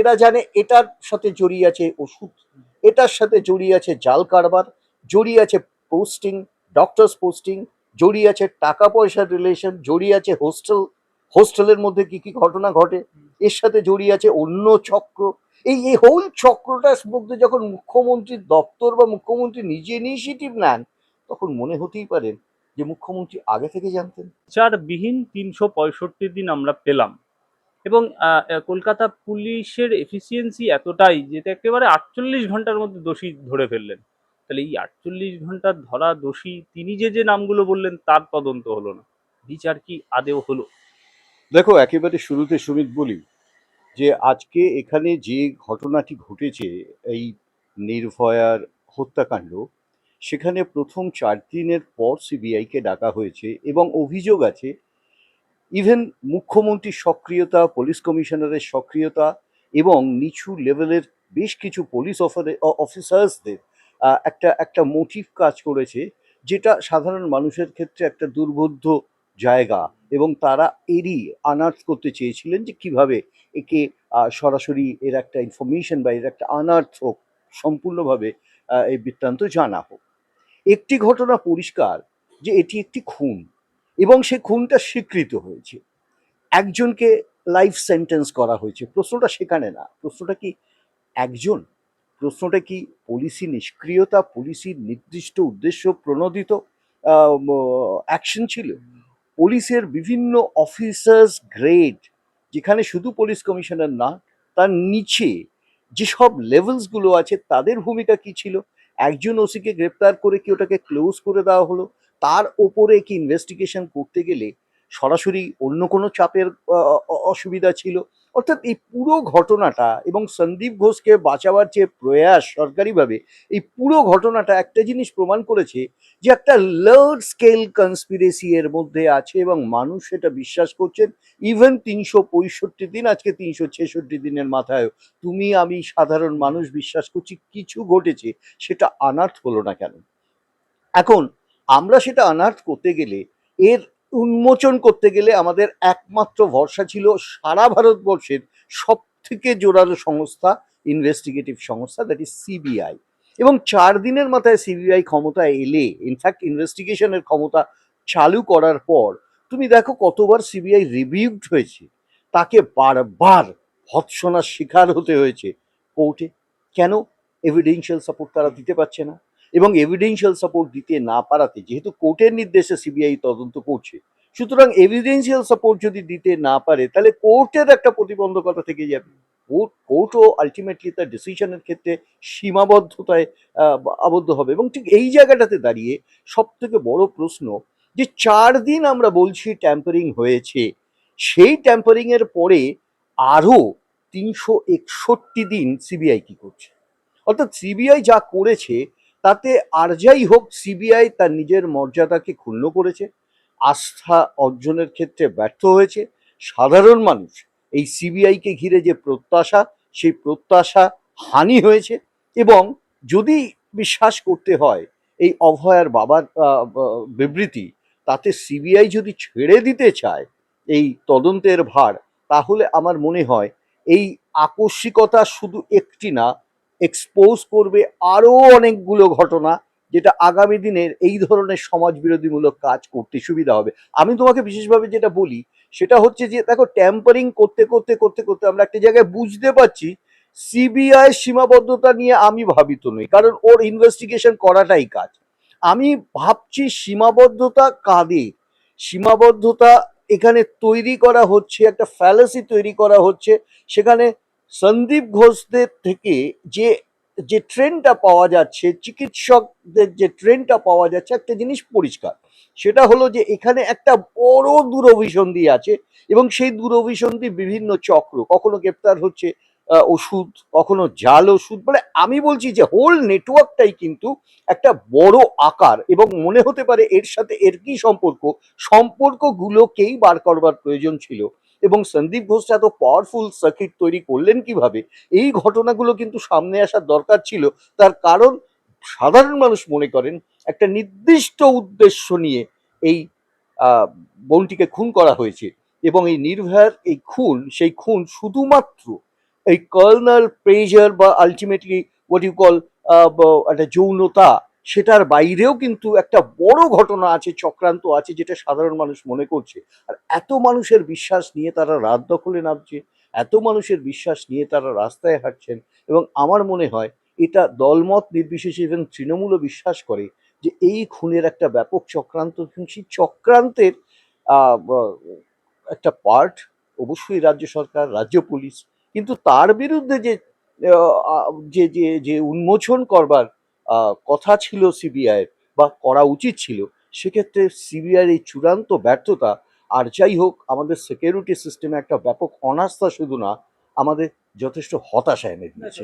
এরা জানে এটার সাথে জড়িয়ে আছে ওষুধ, এটার সাথে জড়িয়ে আছে জাল কারবার, জড়িয়ে আছে পোস্টিং ডক্টরস পোস্টিং জড়িয়ে আছে টাকা পয়সার রিলেশন জড়িয়ে আছে হোস্টেল হোস্টেলের মধ্যে কি কি ঘটনা ঘটে, এর সাথে জড়িয়ে আছে অন্য চক্র। এই এই হোল চক্রটার মধ্যে যখন মুখ্যমন্ত্রীর দপ্তর বা মুখ্যমন্ত্রী নিজে ইনিশিয়েটিভ নেন, তখন মনে হতেই পারে যে মুখ্যমন্ত্রী আগে থেকে জানতেন। বিচারবিহীন তিনশো পঁয়ষট্টি দিন আমরা পেলাম। এবং কলকাতা পুলিশের এফিসিয়েন্সি এতটাই যেটা একেবারে আটচল্লিশ ঘণ্টার মধ্যে দোষী ধরে ফেললেন। তাহলে এই আটচল্লিশ ঘণ্টার ধরা দোষী তিনি যে যে নামগুলো বললেন তার তদন্ত হলো না। বিচার কি আদেও হলো? দেখো, একেবারে শুরুতে সুমিত বলি যে, আজকে এখানে যে ঘটনাটি ঘটেছে, এই নির্ভয়ার হত্যাকাণ্ড, সেখানে প্রথম চার দিনের পর সিবিআইকে ডাকা হয়েছে এবং অভিযোগ আছে ইভেন মুখ্যমন্ত্রীর সক্রিয়তা পুলিশ কমিশনারের সক্রিয়তা এবং নিচু লেভেলের বেশ কিছু পুলিশ অফিসার্সদের একটা একটা মোটিভ কাজ করেছে যেটা সাধারণ মানুষের ক্ষেত্রে একটা দুর্বোধ্য জায়গা এবং তারা এরই আনার্থ করতে চেয়েছিলেন যে কীভাবে একে সরাসরি এর একটা ইনফরমেশন বা এর একটা আনার্থ হোক, সম্পূর্ণভাবে এই বৃত্তান্ত জানা হোক। একটি ঘটনা পরিষ্কার যে এটি একটি খুন। এবং সে খুনটা স্বীকৃত হয়েছে। একজনকে লাইফ সেন্টেন্স করা হয়েছে। প্রশ্নটা সেখানে না। প্রশ্নটা কি একজন? প্রশ্নটা কি পুলিশি নিষ্ক্রিয়তা পুলিশির নির্দিষ্ট উদ্দেশ্য, প্রণোদিত অ্যাকশন ছিল? পুলিশের বিভিন্ন অফিসার্স গ্রেড যেখানে শুধু পুলিশ কমিশনার না, তার নিচে যেসব লেভেলসগুলো আছে, তাদের ভূমিকা কি ছিল? একজন ওসিকে গ্রেপ্তার করে কি ওটাকে ক্লোজ করে দেওয়া হলো? তার ওপরে কি ইনভেস্টিগেশন করতে গেলে সরাসরি অন্য কোনো চাপের অসুবিধা ছিল? অর্থাৎ এই পুরো ঘটনাটা এবং সন্দীপ ঘোষকে বাঁচাবার যে প্রয়াস সরকারিভাবে, এই পুরো ঘটনাটা একটা জিনিস প্রমাণ করেছে যে একটা লার্জ স্কেল কনস্পিরেসি এর মধ্যে আছে এবং মানুষ সেটা বিশ্বাস করছেন। ইভেন তিনশো পঁয়ষট্টি দিন, আজকে তিনশো ছেষট্টি দিনের মাথায় তুমি, আমি সাধারণ মানুষ বিশ্বাস করছি, কিছু ঘটেছে সেটা আনার্থ হলো না কেন? এখন আমরা সেটা আনার্থ করতে গেলে, এর উন্মোচন করতে গেলে আমাদের একমাত্র ভরসা ছিল সারা ভারতবর্ষের সব থেকে জোরালো সংস্থা ইনভেস্টিগেটিভ সংস্থা দ্যাট ইজ সিবিআই এবং চার দিনের মাথায় সিবিআই ক্ষমতায় এলে ইনফ্যাক্ট ইনভেস্টিগেশনের ক্ষমতা চালু করার পর, তুমি দেখো কতবার সিবিআই রিভিউড হয়েছে। তাকে বারবার ভৎসনার শিকার হতে হয়েছে। কোর্টে। কেন? এভিডেন্সিয়াল সাপোর্ট তারা দিতে পারছে না। এবং এভিডেন্সিয়াল সাপোর্ট দিতে না পারাতে, যেহেতু কোর্টের নির্দেশে সিবিআই তদন্ত করছে, সুতরাং এভিডেন্সিয়াল সাপোর্ট যদি দিতে না পারে, তাহলে কোর্টের একটা প্রতিবন্ধকতা থেকে যাবে। কোর্ট, কোর্টও আলটিমেটলি তার ডিসিশনের ক্ষেত্রে সীমাবদ্ধতায় আবদ্ধ হবে। এবং ঠিক এই জায়গাটাতে দাঁড়িয়ে সব থেকে বড় প্রশ্ন যে চার দিন আমরা বলছি ট্যাম্পারিং হয়েছে, সেই ট্যাম্পারিং এর পরে আরও তিনশো একষট্টি দিন সিবিআই কি করছে? অর্থাৎ সিবিআই যা করেছে তাতে আর যাই হোক, সিবিআই তার নিজের মর্যাদাকে ক্ষুণ্ণ করেছে, আস্থা অর্জনের ক্ষেত্রে ব্যর্থ হয়েছে। সাধারণ মানুষ এই সিবিআইকে ঘিরে যে প্রত্যাশা, সেই প্রত্যাশা হানি হয়েছে এবং যদি বিশ্বাস করতে হয়, এই অভয়ার বাবার বিবৃতি, তাতে সিবিআই যদি ছেড়ে দিতে চায় এই তদন্তের ভার, তাহলে আমার মনে হয় এই আকস্মিকতা শুধু একটি না এক্সপোজ করবে আরও অনেকগুলো ঘটনা যেটা আগামী দিনের এই ধরনের সমাজ বিরোধীমূলক কাজ করতে সুবিধা হবে। আমি তোমাকে বিশেষভাবে যেটা বলি, সেটা হচ্ছে যে, দেখো ট্যাম্পারিং করতে করতে করতে করতে আমরা একটা জায়গায় বুঝতে পারছি সিবিআই সীমাবদ্ধতা নিয়ে আমি ভাবিত নই, কারণ ওর ইনভেস্টিগেশন করাটাই কাজ। আমি ভাবছি সীমাবদ্ধতা কাদের সীমাবদ্ধতা এখানে তৈরি করা হচ্ছে, একটা ফ্যালাসি তৈরি করা হচ্ছে, সেখানে সন্দীপ ঘোষদের থেকে যে যে ট্রেনটা পাওয়া যাচ্ছে, চিকিৎসকদের যে ট্রেনটা পাওয়া যাচ্ছে, একটা জিনিস পরিষ্কার। সেটা হলো যে এখানে একটা বড় দূরভিসন্ধি আছে এবং সেই দূরভিসন্ধি বিভিন্ন চক্র, কখনো গ্রেপ্তার হচ্ছে ওষুধ, কখনো জাল ওষুধ মানে আমি বলছি যে হোল নেটওয়ার্কটাই কিন্তু একটা বড় আকার এবং মনে হতে পারে এর সাথে এর কি সম্পর্ক, সম্পর্কগুলোকেই বার করবার প্রয়োজন ছিল। এবং সন্দীপ ঘোষ এত পাওয়ারফুল সার্কিট তৈরি করলেন কীভাবে? এই ঘটনাগুলো কিন্তু সামনে আসার দরকার ছিল। তার কারণ সাধারণ মানুষ মনে করেন একটা নির্দিষ্ট উদ্দেশ্য নিয়ে এই বোনটিকে খুন করা হয়েছে এবং এই নির্ভয়ার এই খুন, সেই খুন শুধুমাত্র এই কর্নাল প্রেজার বা আলটিমেটলি হোয়াট ইউ কল একটা যৌনতা সেটার বাইরেও কিন্তু একটা বড় ঘটনা আছে, চক্রান্ত আছে, যেটা সাধারণ মানুষ মনে করছে। আর এত মানুষের বিশ্বাস নিয়ে তারা রাত দখলে নামছে, এত মানুষের বিশ্বাস নিয়ে তারা রাস্তায় হাঁটছেন এবং আমার মনে হয় এটা দলমত নির্বিশেষে এবং তৃণমূলও বিশ্বাস করে যে এই খুনের একটা ব্যাপক চক্রান্ত সেই চক্রান্তের একটা পার্ট অবশ্যই রাজ্য সরকার, রাজ্য পুলিশ, কিন্তু তার বিরুদ্ধে যে যে যে উন্মোচন করবার কথা ছিল সিবিআই বা করা উচিত ছিল, সেক্ষেত্রে সিবিআইয়ের এই চূড়ান্ত ব্যর্থতা, আর যাই হোক, আমাদের সিকিউরিটি সিস্টেমে একটা ব্যাপক অনাস্থা শুধু না, আমাদের যথেষ্ট হতাশা এনে দিয়েছে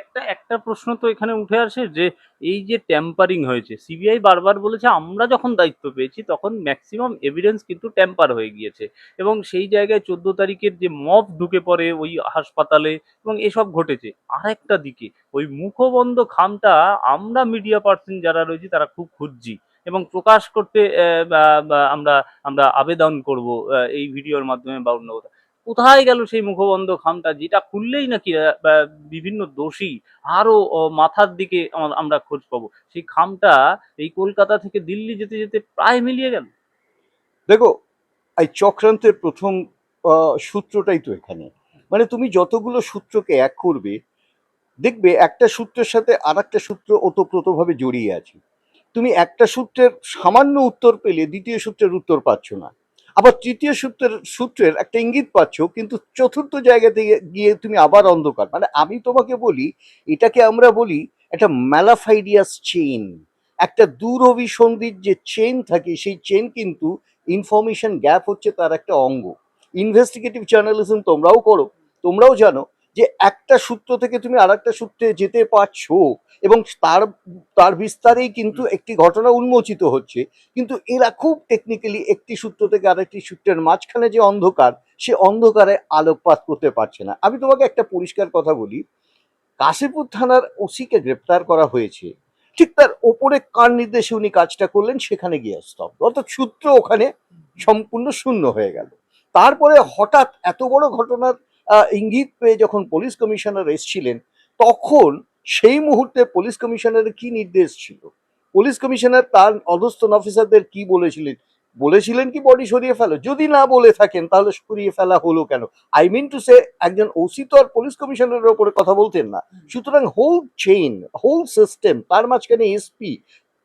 একটা একটা প্রশ্ন তো এখানে উঠে আসে যে এই যে ট্যাম্পারিং হয়েছে সিবিআই বারবার বলেছে আমরা যখন দায়িত্ব পেয়েছি তখন ম্যাক্সিমাম এভিডেন্স কিন্তু ট্যাম্পার হয়ে গিয়েছে। এবং সেই জায়গায় চোদ্দ তারিখের যে মব ঢুকে পড়ে ওই হাসপাতালে এবং এসব ঘটেছে। আর একটা দিকে ওই মুখবন্ধ খামটা আমরা মিডিয়া পার্সন যারা রয়েছি তারা খুব খুঁজছি এবং প্রকাশ করতে আমরা আমরা আবেদন করব এই ভিডিওর মাধ্যমে বা অন্য কোথাও। কোথায় গেল সেই মুখবন্ধ খামটা যেটা খুললেই নাকি বিভিন্ন দোষী আরও মাথার দিকে আমা- আমরা খোঁজ পাবো। সেই খামটা এই কলকাতা থেকে দিল্লি যেতে যেতে প্রায় মিলিয়ে গেল। দেখো, এই চক্রান্তের প্রথম সূত্রটাই তো এখানে। মানে তুমি যতগুলো সূত্রকে এক করবে, দেখবে একটা সূত্রের সাথে আর একটা সূত্র ওতপ্রোতভাবে জড়িয়ে আছে। তুমি একটা সূত্রের সামান্য উত্তর পেলে দ্বিতীয় সূত্রের উত্তর পাচ্ছ না। আবার তৃতীয় সূত্রের সূত্রের একটা ইঙ্গিত পাচ্ছ, কিন্তু চতুর্থ জায়গাতে গিয়ে তুমি আবার অন্ধকার। মানে আমি তোমাকে বলি, এটাকে আমরা বলি একটা ম্যালাফাইডিয়াস চেইন। একটা দূর অভিসন্ধির যে চেন থাকে, সেই চেন কিন্তু ইনফরমেশন গ্যাপ হচ্ছে তার একটা অঙ্গ। ইনভেস্টিগেটিভ জার্নালিজম তোমরাও করো, তোমরাও জানো যে একটা সূত্র থেকে তুমি আর একটা সূত্রে যেতে পারছ এবং তার তার বিস্তারেই কিন্তু একটি ঘটনা উন্মোচিত হচ্ছে, কিন্তু এরা খুব টেকনিক্যালি একটি সূত্র থেকে আরেকটি সূত্রের মাঝখানে যে অন্ধকার, সে অন্ধকারে আলোকপাত করতে পারছে না। আমি তোমাকে একটা পরিষ্কার কথা বলি, কাশীপুর থানার ওসিকে গ্রেপ্তার করা হয়েছে। ঠিক তার ওপরে কার নির্দেশে উনি কাজটা করলেন সেখানে গিয়ে স্তব্ধ। অর্থাৎ সূত্র ওখানে সম্পূর্ণ শূন্য হয়ে গেল। তারপরে হঠাৎ এত বড় ঘটনার ইঙ্গিত পেয়ে যখন পুলিশ কমিশনার এসছিলেন, তখন সেই মুহূর্তে পুলিশ কমিশনারের কি নির্দেশ ছিল? পুলিশ কমিশনার তার অধস্তন অফিসারদের কি বলেছিলেন? বলেছিলেন কি বডি সরিয়ে ফেলো? যদি না বলে থাকেন, তাহলে সরিয়ে ফেলা হলো কেন? আই মিন টু সে একজন ওসি তো আর পুলিশ কমিশনারের ওপরে কথা বলতেন না। সুতরাং হোল চেইন হোল সিস্টেম তার মাঝখানে এসপি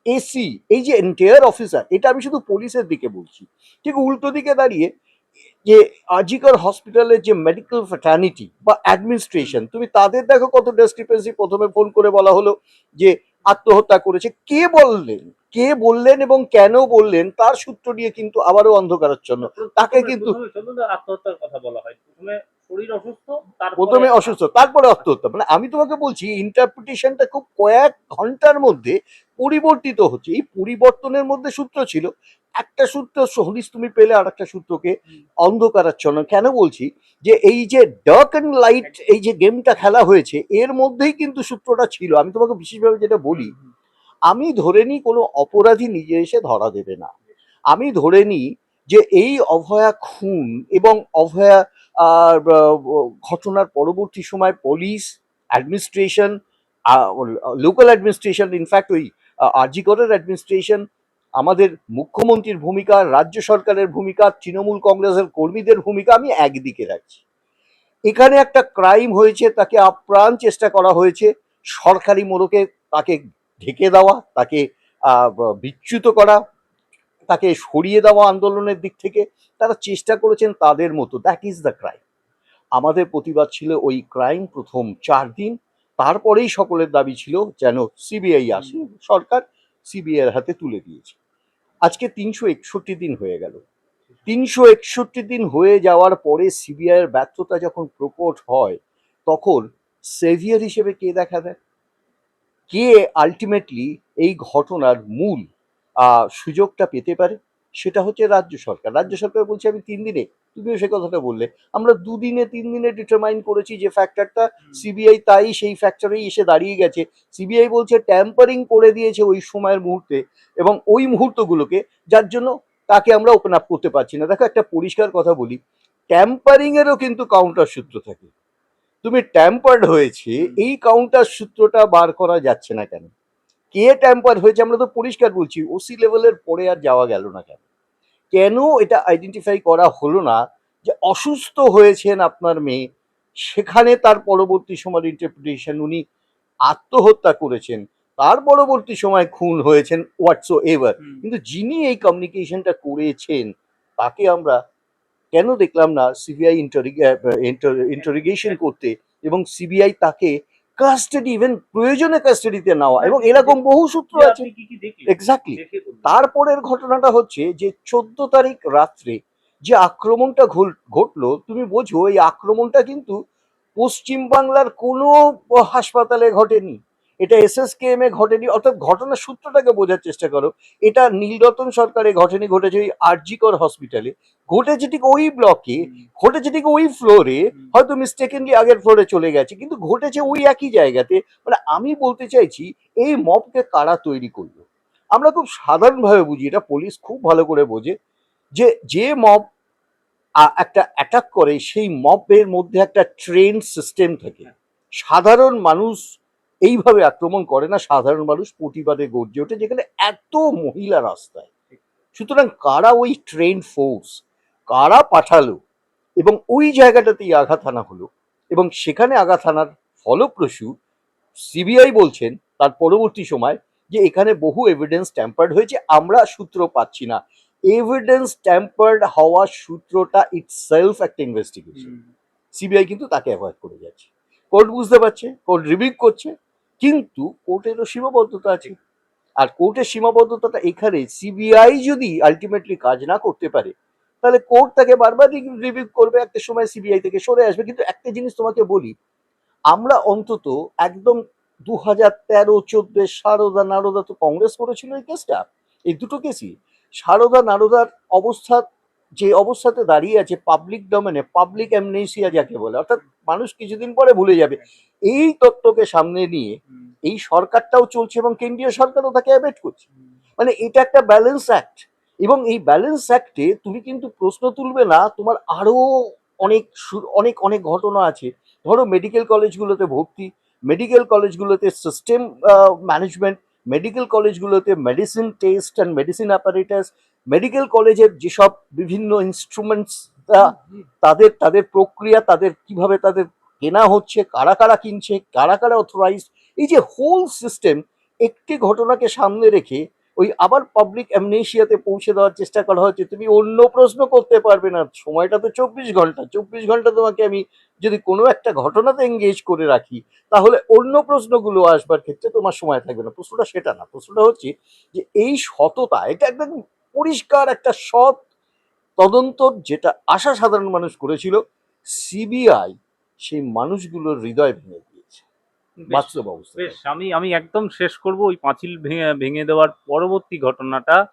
এসি এই যে এন্টায়ার অফিসার এটা আমি শুধু পুলিশের দিকে বলছি। ঠিক উল্টো দিকে দাঁড়িয়ে যে আজিকার হসপিটালের যে মেডিকেল ফ্যাটার্নিটি বা অ্যাডমিনিস্ট্রেশন তুমি তাদের দেখো কত ডেসক্রিপেন্সি প্রথমে ফোন করে বলা হলো যে আত্মহত্যা করেছে। কে বললেন? কে বললেন এবং কেন বললেন? তার সূত্র নিয়ে কিন্তু আবারও অন্ধকারাচ্ছন্ন। তাকে কিন্তু- আত্মহত্যার কথা বলা হয়। প্রথমে শরীর অসুস্থ তারপরে প্রথমে অসুস্থ তারপরে আত্মহত্যা। মানে আমি তোমাকে বলছি ইন্টারপ্রিটেশনটা খুব কয়েক ঘণ্টার মধ্যে পরিবর্তিত হচ্ছে। এই পরিবর্তনের মধ্যে সূত্র ছিল একটা সূত্র হলিস তুমি পেলে আর একটা সূত্রকে অন্ধকারাচ্ছন্ন। কেন বলছি যে এই যে ডার্ক অ্যান্ড লাইট এই যে গেমটা খেলা হয়েছে, এর মধ্যেই কিন্তু সূত্রটা ছিল। আমি তোমাকে বিশেষভাবে যেটা বলি, আমি ধরে নিই কোনো অপরাধী নিজে এসে ধরা দেবে না। আমি ধরে নিই যে এই অভয়া খুন এবং অভয়া ঘটনার পরবর্তী সময় police administration local administration in fact ওই আরজিকরের অ্যাডমিনিস্ট্রেশন আমাদের মুখ্যমন্ত্রীর ভূমিকা, রাজ্য সরকারের ভূমিকা, তৃণমূল কংগ্রেসের কর্মীদের ভূমিকা আমি একদিকে রাখছি। এখানে একটা ক্রাইম হয়েছে, তাকে আপ্রাণ চেষ্টা করা হয়েছে, সরকারি মোড়কে তাকে ঢেকে দেওয়া, তাকে বিচ্যুত করা, তাকে সরিয়ে দেওয়া আন্দোলনের দিক থেকে তারা চেষ্টা করেছেন তাদের মতো। দ্যাট ইজ দ্য ক্রাইম আমাদের প্রতিবাদ ছিল ওই ক্রাইম প্রথম চার দিন, তারপরেই সকলের দাবি ছিল যেন সিবিআই আসে, সরকার সিবিআই এর হাতে তুলে দিয়েছে। আজকে তিনশো একষট্টি দিন হয়ে গেল। তিনশো একষট্টি দিন হয়ে যাওয়ার পরে সিবিআইয়ের ব্যর্থতা যখন প্রকট হয়, তখন সেভিয়ার হিসেবে কে দেখা দেয়? কে আলটিমেটলি এই ঘটনার মূল সুযোগটা পেতে পারে? সেটা হচ্ছে রাজ্য সরকার। রাজ্য সরকার বলছে আমি তিন দিনে তুমিও সে কথাটা বললে। আমরা দুদিনে তিন দিনে ডিটারমাইন করেছি যে ফ্যাক্টরটা সিবিআই তাই সেই ফ্যাক্টরেই এসে দাঁড়িয়ে গেছে। সিবিআই বলছে ট্যাম্পারিং করে দিয়েছে ওই সময়ের মুহূর্তে এবং ওই মুহূর্তগুলোকে যার জন্য তাকে আমরা ওপেন আপ করতে পারছি না। দেখো একটা পরিষ্কার কথা বলি। ট্যাম্পারিং এরও কিন্তু কাউন্টার সূত্র থাকে। তুমি ট্যাম্পার্ড হয়েছে এই কাউন্টার সূত্রটা বার করা যাচ্ছে না কেন? কে ট্যাম্পার হয়েছে আমরা তো পরিষ্কার বলছি ওসি লেভেলের পরে আর যাওয়া গেল না কেন? কেন এটা আইডেন্টিফাই করা হলো না যে অসুস্থ হয়েছেন আপনার মেয়ে সেখানে তার পরবর্তী সময়ের ইন্টারপ্রিটেশন উনি আত্মহত্যা করেছেন তার পরবর্তী সময় খুন হয়েছেন হোয়াটসো এভার কিন্তু যিনি এই কমিউনিকেশনটা করেছেন তাকে আমরা কেন দেখলাম না? সিবিআই ইন্টারিগেশন করতে এবং সিবিআই তাকে কাস্টাডি ইভেন প্রয়োজনে কাস্টাডিতে নেওয়া। এবং এরকম বহু সূত্র আছে। এক্স্যাক্টলি তারপরের ঘটনাটা হচ্ছে যে চোদ্দ তারিখ রাত্রে যে আক্রমণটা ঘটলো তুমি বোঝো এই আক্রমণটা কিন্তু পশ্চিম বাংলার কোনো হাসপাতালে ঘটেনি। এটা এসএসকেএম এ ঘটেনি অর্থাৎ ঘটনার সূত্রটাকে বোঝার চেষ্টা করো। এটা নীলরতন সরকারে ঘটেনি ঘটেছে ওই আরজিকর হসপিটালে ঘটেছে ঠিক ওই ব্লকে ঘটেছে ঠিক ওই ফ্লোরে হয়তো মিস্টেকেনলি আগের ফ্লোরে চলে গেছে কিন্তু ঘটেছে ওই একই জায়গাতে। মানে আমি বলতে চাইছি এই মবকে কারা তৈরি করল? আমরা খুব সাধারণভাবে বুঝি এটা পুলিশ খুব ভালো করে বোঝে যে যে মব একটা অ্যাটাক করে সেই মবের মধ্যে একটা ট্রেন সিস্টেম থাকে। সাধারণ মানুষ এইভাবে আক্রমণ করে না সাধারণ মানুষ প্রতিবাদে গর্জে ওঠে যেখানে এত মহিলা রাস্তায়। সুতরাং কারা ওই ট্রেন ফোর্স কারা পাঠালো? এবং ওই জায়গাটাতেই আঘাত হানা হলো। এবং সেখানে আঘাত হানার ফলপ্রসূ সিবিআই বলছেন তার পরবর্তী সময় যে এখানে বহু এভিডেন্স ট্যাম্পার্ড হয়েছে আমরা সূত্র পাচ্ছি না। এভিডেন্স ট্যাম্পার্ড হওয়ার সূত্রটা ইট সেলফ একটা ইনভেস্টিগেশন সিবিআই কিন্তু তাকে অ্যাভয়েড করে যাচ্ছে। কোর্ট বুঝতে পারছে কোর্ট রিভিউ করছে কিন্তু কোর্টেরও সীমাবদ্ধতা আছে। আর কোর্টের সীমাবদ্ধতাটা এখানে সিবিআই যদি আলটিমেটলি কাজ না করতে পারে, তাহলে কোর্ট তাকে বারবার রিভিউ করবে, একটা সময় সিবিআই থেকে সরে আসবে। কিন্তু একটা জিনিস তোমাকে বলি, আমরা অন্তত একদম দু হাজার তেরো, চোদ্দ, সারদা, নারদা তো কংগ্রেস করেছিল এই কেসটা এই দুটো কেসই সারদা, নারদার অবস্থা, যে অবস্থাতে দাঁড়িয়ে আছে পাবলিক ডোমেনে পাবলিক অ্যামনেসিয়া যাকে বলে, অর্থাৎ মানুষ কিছুদিন পরে ভুলে যাবে। এই তত্ত্বকে সামনে নিয়ে এই সরকারটাও চলছে এবং কেন্দ্রীয় সরকারও তাকে অ্যাভয়েড করছে। মানে এটা একটা ব্যালেন্স অ্যাক্ট এবং এই ব্যালেন্স অ্যাক্টে তুমি কিন্তু প্রশ্ন তুলবে না তোমার আরও অনেক অনেক অনেক ঘটনা আছে। ধরো মেডিকেল কলেজগুলোতে ভর্তি মেডিকেল কলেজগুলোতে system management medical কলেজগুলোতে medicine test and medicine apparatus medical কলেজের যেসব বিভিন্ন ইনস্ট্রুমেন্টস তাদের তাদের প্রক্রিয়া তাদের কীভাবে তাদের কেনা হচ্ছে, কারা কারা কিনছে, কারা কারা অথরাইজ এই যে হোল সিস্টেম একটি ঘটনাকে সামনে রেখে ওই আবার পাবলিক অ্যামনেশিয়াতে পৌঁছে দেওয়ার চেষ্টা করা হচ্ছে। তুমি অন্য প্রশ্ন করতে পারবে না। সময়টা তো চব্বিশ ঘণ্টা। চব্বিশ ঘণ্টা তোমাকে আমি যদি কোনো একটা ঘটনাতে এঙ্গেজ করে রাখি, তাহলে অন্য প্রশ্নগুলো আসবার ক্ষেত্রে তোমার সময় থাকবে না। প্রশ্নটা সেটা না। প্রশ্নটা হচ্ছে যে এই সততা, এটা একদম পরিষ্কার একটা সৎ তদন্ত যেটা আশা সাধারণ মানুষ করেছিল। সিবিআই সেই মানুষগুলোর হৃদয় ভেঙে দিয়েছে। বাস্তব অবস্থা। বেশ আমি আমি একদম শেষ করব। ওই পাঁচিল ভেঙে ভেঙে দেওয়ার পরবর্তী ঘটনাটা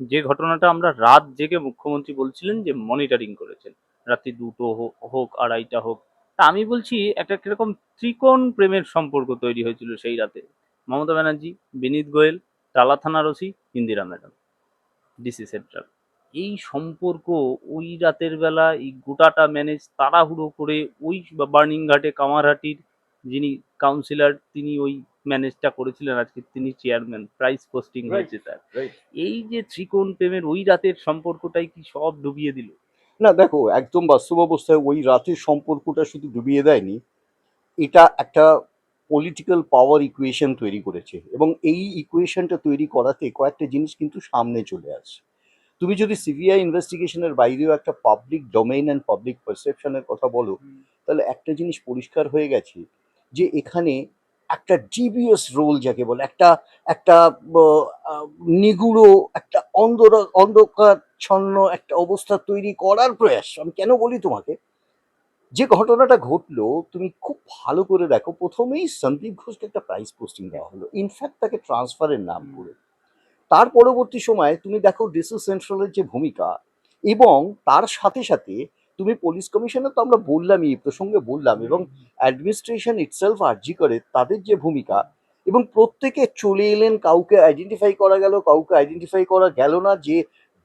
যে ঘটনাটা আমরা রাত জেগে মুখ্যমন্ত্রী বলছিলেন যে মনিটরিং করেছেন। রাত্রি দুটো হোক হোক আড়াইটা হোক। তা আমি বলছি একটা কীরকম ত্রিকোণ প্রেমের সম্পর্ক তৈরি হয়েছিল সেই রাতে। মমতা ব্যানার্জি বিনীত গোয়েল টালা থানার OC Indira madam. DC central এই সম্পর্ক ওই রাতের বেলা এই গোটাটা ম্যানেজ তাড়াহুড়ো করে ওই বার্নিং ঘাটে কামারহাটির যিনি কাউন্সিলর তিনি ওই ম্যানেজটা করেছিলেন আজকে তিনি চেয়ারম্যান প্রাইস পোস্টিং হয়েছে তার। এই যে ত্রিকোণ প্রেমের ওই রাতের সম্পর্কটাই কি সব ডুবিয়ে দিল? না দেখো একদম বাস্তব অবস্থায় ওই রাতের সম্পর্কটা শুধু ডুবিয়ে দেয়নি এটা একটা পলিটিক্যাল পাওয়ার ইকুয়েশন তৈরি করেছে এবং এই ইকুয়েশনটা তৈরি করাতে কয়েকটা জিনিস কিন্তু সামনে চলে আসে তুমি যদি সিবিআই ইনভেস্টিগেশনের বাইরেও একটা পাবলিক ডোমেইন অ্যান্ড পাবলিক পারসেপশনের কথা বলো তাহলে একটা জিনিস পরিষ্কার হয়ে গেছে যে এখানে একটা ডিবিএস রোল যাকে বলে একটা একটা নিগুড়ো একটা অন্ধর অন্ধকারচ্ছন্ন একটা অবস্থা তৈরি করার প্রয়াস। আমি কেন বলি তোমাকে? যে ঘটনাটা ঘটলো তুমি খুব ভালো করে দেখো প্রথমেই সন্দীপ ঘোষকে একটা প্রাইস পোস্টিং দেওয়া হলো। ইনফ্যাক্ট তাকে ট্রান্সফারের নাম। করে। তার পরবর্তী সময়ে তুমি দেখো ডিসি সেন্ট্রালের যে ভূমিকা এবং তার সাথে সাথে তুমি পুলিশ কমিশনে তো আমরা বললামই এই প্রসঙ্গে বললাম এবং অ্যাডমিনিস্ট্রেশন ইটসেলফ আর্জি করে তাদের যে ভূমিকা এবং প্রত্যেকে চলে এলেন কাউকে আইডেন্টিফাই করা গেল কাউকে আইডেন্টিফাই করা গেল না যে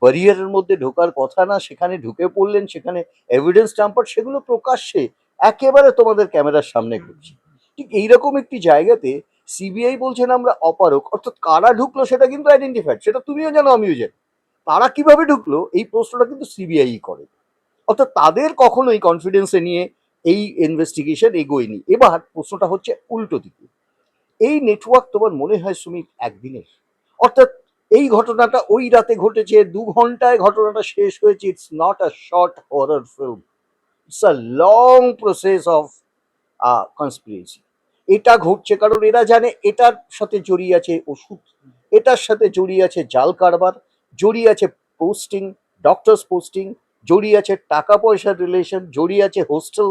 ব্যারিয়ারের মধ্যে ঢোকার কথা না সেখানে ঢুকে পড়লেন সেখানে এভিডেন্স ট্রাম্পার সেগুলো প্রকাশ্যে একেবারে তোমাদের ক্যামেরার সামনে ঘটছে ঠিক এইরকম একটি জায়গাতে সিবিআই বলছেন আমরা অপারক অর্থাৎ কারা ঢুকলো সেটা কিন্তু আইডেন্টিফাইড সেটা তুমিও জানো, আমিও জানি। তারা কীভাবে ঢুকলো, এই প্রশ্নটা কিন্তু সিবিআই করে। অর্থাৎ তাদের কখনোই কনফিডেন্সে নিয়ে এই ইনভেস্টিগেশন এগোয়নি। এবার প্রশ্নটা হচ্ছে উল্টো দিকে। এই নেটওয়ার্ক তোমার মনে হয় সুমিত একদিনের? অর্থাৎ এই ঘটনাটা ওই রাতে ঘটেছে, দু ঘন্টায় ঘটনাটা শেষ হয়েছে it's not a short horror film it's a long process of conspiracy এটা ঘটছে কারণ এরা জানে এটার সাথে জড়িয়ে আছে ওষুধ, এটার সাথে জড়িয়ে আছে জাল কারবার, জড়িয়ে আছে পোস্টিং ডক্টরস পোস্টিং জড়িয়ে আছে টাকা পয়সার রিলেশন জড়িয়ে আছে হোস্টেল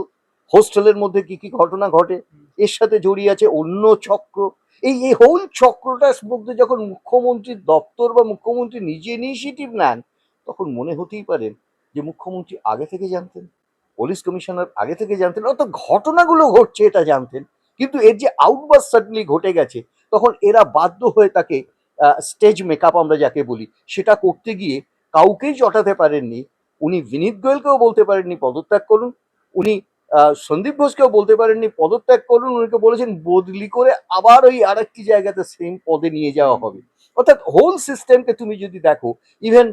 হোস্টেলের মধ্যে কি কি ঘটনা ঘটে, এর সাথে জড়িয়ে আছে অন্য চক্র। এই এই হোল চক্রটার মধ্যে যখন মুখ্যমন্ত্রীর দপ্তর বা মুখ্যমন্ত্রী নিজে ইনিশিয়েটিভ নেন, তখন মনে হতেই পারে যে মুখ্যমন্ত্রী আগে থেকে জানতেন পুলিশ কমিশনার আগে থেকে জানতেন অত ঘটনাগুলো ঘটছে এটা জানতেন। কিন্তু এর যে আউটবাস সাডেনলি ঘটে গেছে, তখন এরা বাধ্য হয়ে তাকে স্টেজ মেকআপ আমরা যাকে বলি, সেটা করতে গিয়ে কাউকেই জটাতে পারেননি। উনি বিনীত গোয়েলকেও বলতে পারেননি, পদত্যাগ করুন। উনি সন্দীপ ঘোষকেও বলতে পারেননি, পদত্যাগ করুন। উনিকে বলেছেন, বদলি করে আবার ওই আরেকটি জায়গাতে সেম পদে নিয়ে যাওয়া হবে। অর্থাৎ হোল সিস্টেমকে তুমি যদি দেখো ইভেন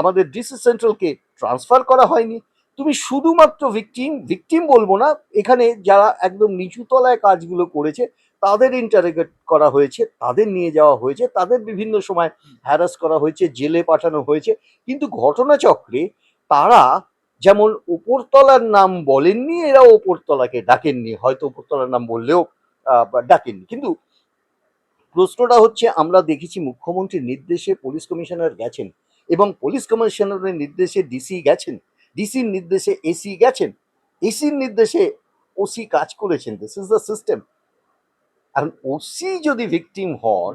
আমাদের ডিসি সেন্ট্রালকে ট্রান্সফার করা হয়নি। তুমি শুধুমাত্র ভিকটিম ভিকটিম বলব না, এখানে যারা একদম নিচু তলায় কাজগুলো করেছে, তাদের ইন্টারোগেট করা হয়েছে, তাদের নিয়ে যাওয়া হয়েছে, তাদের বিভিন্ন সময় হ্যারাস করা হয়েছে, জেলে পাঠানো হয়েছে, কিন্তু ঘটনাচক্রে তারা যেমন উপরতলার নাম বলেননি, এরা উপরতলাকে ডাকেননি, হয়তো উপরতলার নাম বললেও ডাকেননি। কিন্তু প্রশ্নটা হচ্ছে, আমরা দেখেছি মুখ্যমন্ত্রীর নির্দেশে পুলিশ কমিশনার গেছেন এবং পুলিশ কমিশনারের নির্দেশে ডিসি গেছেন। ডিসির নির্দেশে এসি গেছেন। এসির নির্দেশে ওসি কাজ করেছেন। দিস ইজ দ্য সিস্টেম আর ওসি যদি ভিকটিম হন,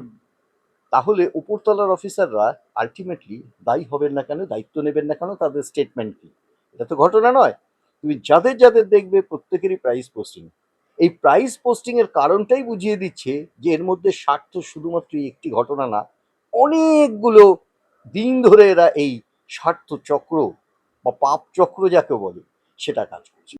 তাহলে উপরতলার অফিসাররা আলটিমেটলি দায়ী হবেন না কেন, দায়িত্ব নেবেন না কেন তাদের স্টেটমেন্ট কি? এটা তো ঘটনা নয়। তুমি যাদের যাদের দেখবে প্রত্যেকেরই প্রাইস পোস্টিং এই প্রাইস পোস্টিং এর কারণটাই বুঝিয়ে দিচ্ছে যে এর মধ্যে স্বার্থ শুধুমাত্র একটি ঘটনা না, অনেকগুলো দিন ধরে এরা এই স্বার্থ চক্র বা পাপ চক্র যাকে বলে সেটা কাজ করছে।